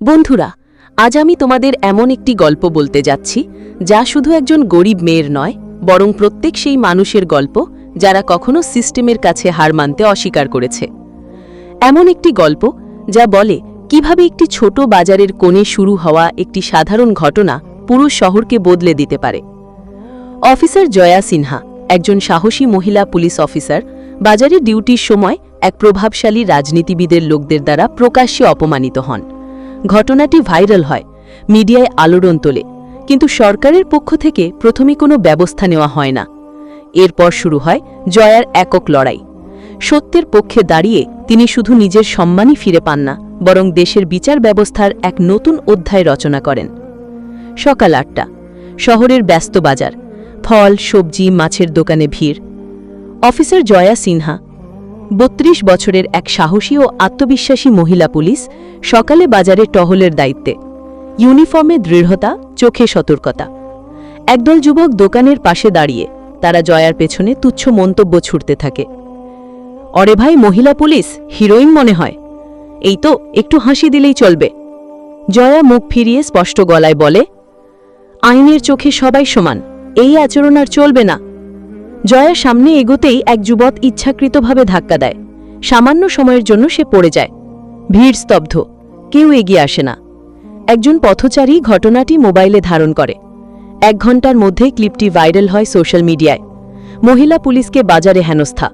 বন্ধুরা, আজ আমি তোমাদের এমন একটি গল্প বলতে যাচ্ছি, যা শুধু একজন গরিব মেয়ের নয়, বরং প্রত্যেক সেই মানুষের গল্প, যারা কখনো সিস্টেমের কাছে হার মানতে অস্বীকার করেছে। এমন একটি গল্প, যা বলে কীভাবে একটি ছোট বাজারের কোণে শুরু হওয়া একটি সাধারণ ঘটনা পুরো শহরকে বদলে দিতে পারে। অফিসার জয়া সিনহা, একজন সাহসী মহিলা পুলিশ অফিসার, বাজারে ডিউটির সময় এক প্রভাবশালী রাজনীতিবিদের লোকদের দ্বারা প্রকাশ্যে অপমানিত হন। ঘটনাটি ভাইরাল হয়, মিডিয়ায় আলোড়ন তোলে, কিন্তু সরকারের পক্ষ থেকে প্রথমে কোনো ব্যবস্থা নেওয়া হয় না। এরপর শুরু হয় জয়ার একক লড়াই। সত্যের পক্ষে দাঁড়িয়ে তিনি শুধু নিজের সম্মানই ফিরে পান না, বরং দেশের বিচার ব্যবস্থার এক নতুন অধ্যায় রচনা করেন। সকাল আটটা, শহরের ব্যস্ত বাজার, ফল, সবজি, মাছের দোকানে ভিড়। অফিসার জয়া সিনহা বত্রিশ বছরের এক সাহসী ও আত্মবিশ্বাসী মহিলা পুলিশ সকালে বাজারে টহলের দায়িত্বে। ইউনিফর্মে দৃঢ়তা, চোখে সতর্কতা। একদল যুবক দোকানের পাশে দাঁড়িয়ে তারা জয়ার পেছনে তুচ্ছ মন্তব্য ছুটতে থাকে। অরে ভাই, মহিলা পুলিশ, হিরোইন মনে হয়। এই তো, একটু হাসি দিলেই চলবে। জয়া মুখ ফিরিয়ে স্পষ্ট গলায় বলে, আইনের চোখে সবাই সমান, এই আচরণ আর চলবে না। জয়া সামনে এগোতেই এক যুবক ইচ্ছাকৃতভাবে ধাক্কা দেয়। সামান্য সময়ের জন্য সে পড়ে যায়। ভিড় স্তব্ধ। কেউ এগিয়ে আসে না। একজন পথচারী ঘটনাটি মোবাইলে ধারণ করে। এক ঘণ্টার মধ্যে ক্লিপটি ভাইরাল হয় সোশ্যাল মিডিয়ায়। মহিলা পুলিশকে বাজারে হেনস্থা।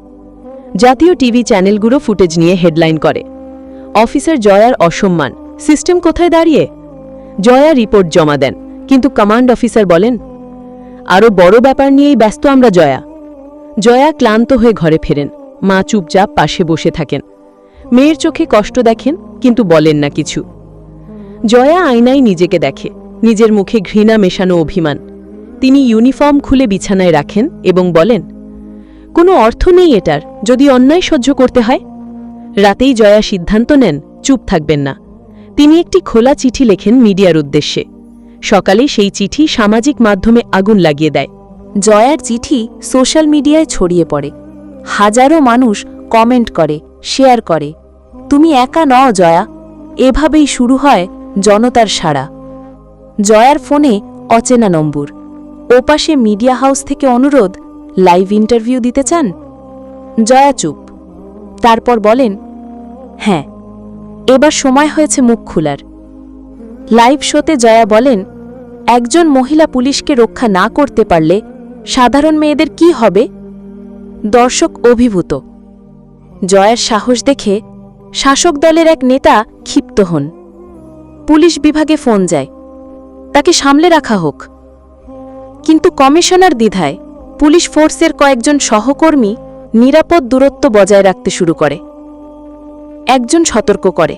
জাতীয় টিভি চ্যানেলগুলো ফুটেজ নিয়ে হেডলাইন করে। অফিসার জয়ার অসম্মান। সিস্টেম কোথায় দাঁড়িয়ে? জয়া রিপোর্ট জমা দেন, কিন্তু কমান্ড অফিসার বলেন আরও বড় ব্যাপার নিয়েই ব্যস্ত আমরা, জয়া। জয়া ক্লান্ত হয়ে ঘরে ফেরেন। মা চুপচাপ পাশে বসে থাকেন। মেয়ের চোখে কষ্ট দেখেন, কিন্তু বলেন না কিছু। জয়া আয়নায় নিজেকে দেখে, নিজের মুখে ঘৃণা মেশানো অভিমান। তিনি ইউনিফর্ম খুলে বিছানায় রাখেন এবং বলেন, কোনো অর্থ নেই এটার, যদি অন্যায় সহ্য করতে হয়? রাতেই জয়া সিদ্ধান্ত নেন, চুপ থাকবেন না। তিনি একটি খোলা চিঠি লেখেন মিডিয়ার উদ্দেশ্যে। সকালে সেই চিঠি সামাজিক মাধ্যমে আগুন লাগিয়ে দেয়। জয়ার চিঠি সোশ্যাল মিডিয়ায় ছড়িয়ে পড়ে। হাজারো মানুষ কমেন্ট করে, শেয়ার করে, তুমি একা নও জয়া, এভাবেই শুরু হয় জনতার সাড়া। জয়ার ফোনে অচেনা নম্বর, ওপাশে মিডিয়া হাউস থেকে অনুরোধ, লাইভ ইন্টারভিউ দিতে চান? জয়া চুপ, তারপর বলেন হ্যাঁ এবার সময় হয়েছে মুখ খোলার। লাইভ শোতে জয়া বলেন, একজন মহিলা পুলিশকে রক্ষা না করতে পারলে সাধারণ মেয়েদের কি হবে? দর্শক অভিভূত। জয়ের সাহস দেখে শাসক দলের এক নেতা ক্ষিপ্ত হন। পুলিশ বিভাগে ফোন যায়। তাকে সামলে রাখা হোক। কিন্তু কমিশনার দ্বিধায় পুলিশ ফোর্সের কয়েকজন সহকর্মী নিরাপদ দূরত্ব বজায় রাখতে শুরু করে। একজন সতর্ক করে।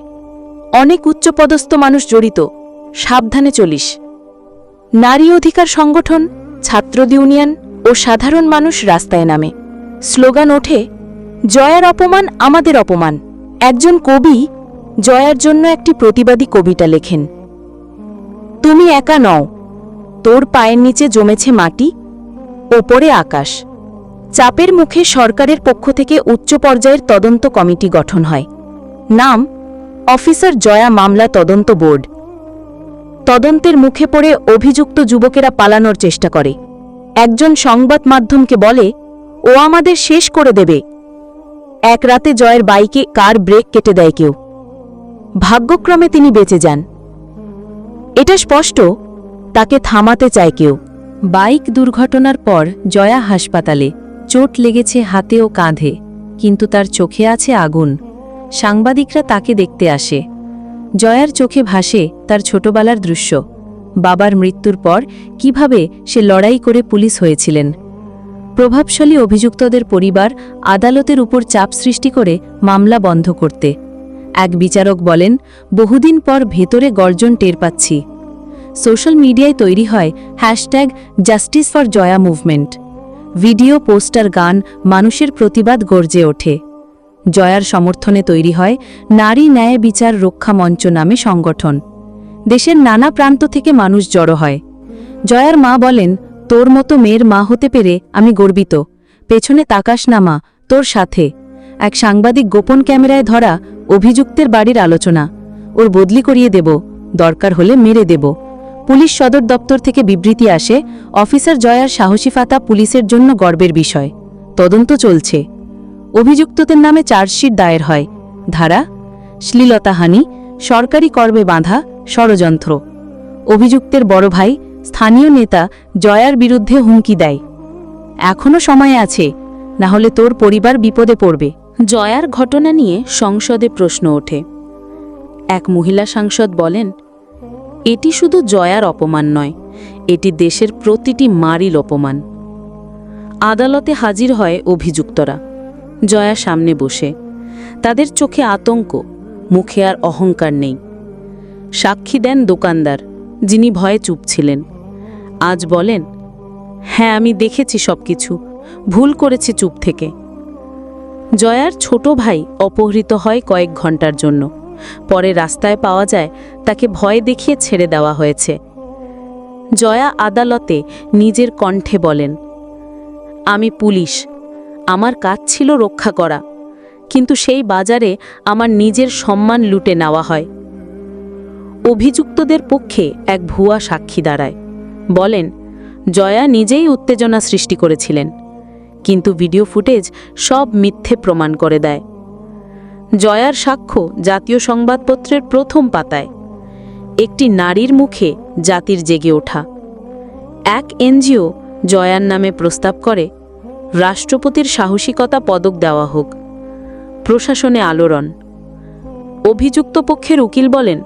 অনেক উচ্চপদস্থ মানুষ জড়িত। সাবধানে চলিস। নারী অধিকার সংগঠন ছাত্র ইউনিয়ন ও সাধারণ মানুষ রাস্তায় নামে। স্লোগান ওঠে, জয়ার অপমান আমাদের অপমান। একজন কবি জয়ার জন্য একটি প্রতিবাদী কবিতা লেখেন, তুমি একা নও, তোর পায়ের নিচে জমেছে মাটি, ওপরে আকাশ। চাপের মুখে সরকারের পক্ষ থেকে উচ্চ পর্যায়ের তদন্ত কমিটি গঠন হয়। নাম, অফিসার জয়া মামলা তদন্ত বোর্ড। তদন্তের মুখে পড়ে অভিযুক্ত যুবকেরা পালানোর চেষ্টা করে। একজন সংবাদ মাধ্যমকে বলে, ও আমাদের শেষ করে দেবে। এক রাতে জয়ের বাইকে কার ব্রেক কেটে দেয় কেউ। ভাগ্যক্রমে তিনি বেঁচে যান। এটা স্পষ্ট, তাকে থামাতে চায় কেউ। বাইক দুর্ঘটনার পর জয়া হাসপাতালে, চোট লেগেছে হাতে ও কাঁধে, কিন্তু তার চোখে আছে আগুন। সাংবাদিকরা তাকে দেখতে আসে। জয়ার চোখে ভাসে তার ছোটবেলার দৃশ্য। বাবার মৃত্যুর পর কীভাবে সে লড়াই করে পুলিশ হয়েছিলেন? প্রভাবশালী অভিযুক্তদের পরিবার আদালতের উপর চাপ সৃষ্টি করে মামলা বন্ধ করতে। এক বিচারক বলেন, বহুদিন পর ভেতরে গর্জন টের পাচ্ছি। সোশ্যাল মিডিয়ায় তৈরি হয় hashtag justice for Joya movement. Video, poster, গান মানুষের প্রতিবাদ গর্জে ওঠে। জয়ার সমর্থনে তৈরি হয় নারী ন্যায় বিচার রক্ষা মঞ্চ নামে সংগঠন। দেশের নানা প্রান্ত থেকে মানুষ জড়ো হয়। জয়ার মা বলেন, তোর মতো মেয়ের মা হতে পেরে আমি গর্বিত। পেছনে তাকাস না মা তোর সাথে। এক সাংবাদিক গোপন ক্যামেরায় ধরা অভিযুক্তের বাড়ির আলোচনা। ওর বদলি করিয়ে দেব, দরকার হলে মেরে দেব। পুলিশ সদর দপ্তর থেকে বিবৃতি আসে, অফিসার জয়ার সাহসী ফাতা পুলিশের জন্য গর্বের বিষয়। তদন্ত চলছে। অভিযুক্তদের নামে চার্জশিট দায়ের হয়। ধারা শ্লীলতাহানি সরকারি কর্মে বাঁধা ষড়যন্ত্র। অভিযুক্তের বড় ভাই, স্থানীয় নেতা জয়ার বিরুদ্ধে হুমকি দেয়। এখনও সময় আছে, না হলে তোর পরিবার বিপদে পড়বে। জয়ার ঘটনা নিয়ে সংসদে প্রশ্ন ওঠে। এক মহিলা সাংসদ বলেন, এটি শুধু জয়ার অপমান নয়, এটি দেশের প্রতিটি মারিল অপমান। আদালতে হাজির হয় অভিযুক্তরা। জয়া সামনে বসে। তাদের চোখে আতঙ্ক, মুখে আর অহংকার নেই। সাক্ষী দেন দোকানদার, যিনি ভয়ে চুপ ছিলেন। আজ বলেন হ্যাঁ আমি দেখেছি সব কিছু ভুল করেছি চুপ থেকে। জয়ার ছোট ভাই অপহৃত হয় কয়েক ঘণ্টার জন্য। পরে রাস্তায় পাওয়া যায়, তাকে ভয় দেখিয়ে ছেড়ে দেওয়া হয়েছে। জয়া আদালতে নিজের কণ্ঠে বলেন, আমি পুলিশ। আমার কাজ ছিল রক্ষা করা। কিন্তু সেই বাজারে আমার নিজের সম্মান লুটে নেওয়া হয়। অভিযুক্তদের পক্ষে এক ভুয়া সাক্ষী দাঁড়ায়। বলেন, জয়া নিজেই উত্তেজনা সৃষ্টি করেছিলেন। কিন্তু ভিডিও ফুটেজ সব মিথ্যে প্রমাণ করে দেয়। জয়ার সাক্ষ্য জাতীয় সংবাদপত্রের প্রথম পাতায়, একটি নারীর মুখে জাতির জেগে ওঠা। এক এনজিও জয়ার নামে প্রস্তাব করে রাষ্ট্রপতির সাহসিকতা পদক দেওয়া হোক। প্রশাসনে আলোড়ন। অভিযুক্ত পক্ষের উকিল বলেন,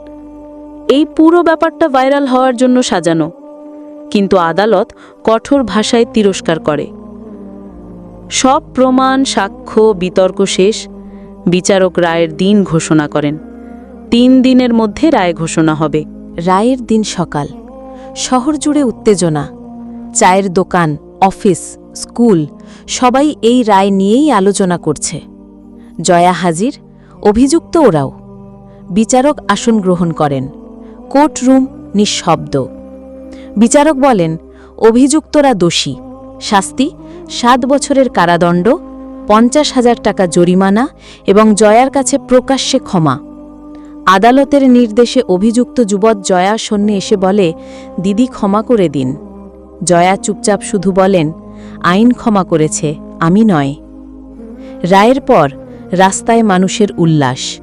এই পুরো ব্যাপারটা ভাইরাল হওয়ার জন্য সাজানো, কিন্তু আদালত কঠোর ভাষায় তিরস্কার করে। সব প্রমাণ, সাক্ষ্য, বিতর্ক শেষ। বিচারক রায়ের দিন ঘোষণা করেন। তিন দিনের মধ্যে রায় ঘোষণা হবে। রায়ের দিন সকাল। শহর জুড়ে উত্তেজনা। চায়ের দোকান, অফিস, স্কুল সবাই এই রায় নিয়েই আলোচনা করছে। জয়া হাজির, অভিযুক্ত ওরাও। বিচারক আসন গ্রহণ করেন। কোর্টরুম নিঃশব্দ। বিচারক বলেন, অভিযুক্তরা দোষী। শাস্তি, সাত বছরের কারাদণ্ড, পঞ্চাশ হাজার টাকা জরিমানা এবং জয়ার কাছে প্রকাশ্যে ক্ষমা। আদালতের নির্দেশে অভিযুক্ত যুবক জয়া সন্ন্যে এসে বলে, দিদি ক্ষমা করে দিন। জয়া চুপচাপ শুধু বলেন আইন ক্ষমা করেছে, আমি নয়। রায়ের পর রাস্তায় মানুষের উল্লাস।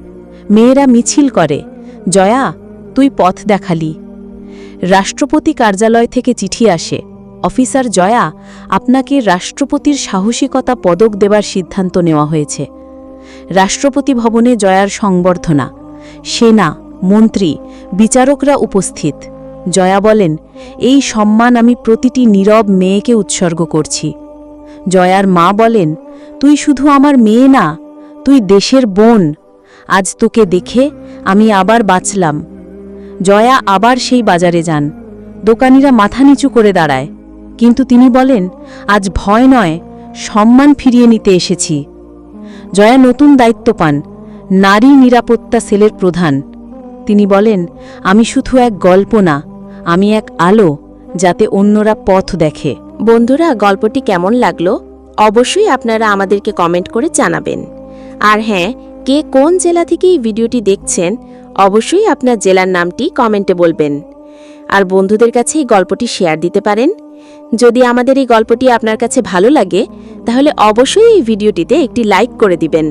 মেয়েরা মিছিল করে, জয়া, তুই পথ দেখালি। রাষ্ট্রপতি কার্যালয় থেকে চিঠি আসে, অফিসার জয়া, আপনাকে রাষ্ট্রপতির সাহসিকতা পদক দেবার সিদ্ধান্ত নেওয়া হয়েছে। রাষ্ট্রপতি ভবনে জয়ার সংবর্ধনা। সেনা, মন্ত্রী, বিচারকরা উপস্থিত। জয়া বলেন, এই সম্মান আমি প্রতিটি নীরব মেয়েকে উৎসর্গ করছি। জয়ার মা বলেন, তুই শুধু আমার মেয়ে না, তুই দেশের বোন। আজ তোকে দেখে আমি আবার বাঁচলাম। জয়া আবার সেই বাজারে যান। দোকানিরা মাথা নিচু করে দাঁড়ায়। কিন্তু তিনি বলেন, আজ ভয় নয়, সম্মান ফিরিয়ে নিতে এসেছি। জয়া নতুন দায়িত্ব পান। নারী নিরাপত্তা সেলের প্রধান। তিনি বলেন, আমি শুধু এক গল্প না, আমি এক আলো, যাতে অন্যরা পথ দেখে। বন্ধুরা, গল্পটি কেমন লাগল? অবশ্যই আপনারা আমাদেরকে কমেন্ট করে জানাবেন। আর হ্যাঁ কে কোন জেলা থেকে এই ভিডিওটি দেখছেন, অবশ্যই আপনার জেলার নামটি কমেন্টে বলবেন। আর বন্ধুদের কাছে এই গল্পটি শেয়ার দিতে পারেন। যদি আমাদের এই গল্পটি আপনার কাছে ভালো লাগে, তাহলে অবশ্যই এই ভিডিওটিতে একটি লাইক করে দিবেন।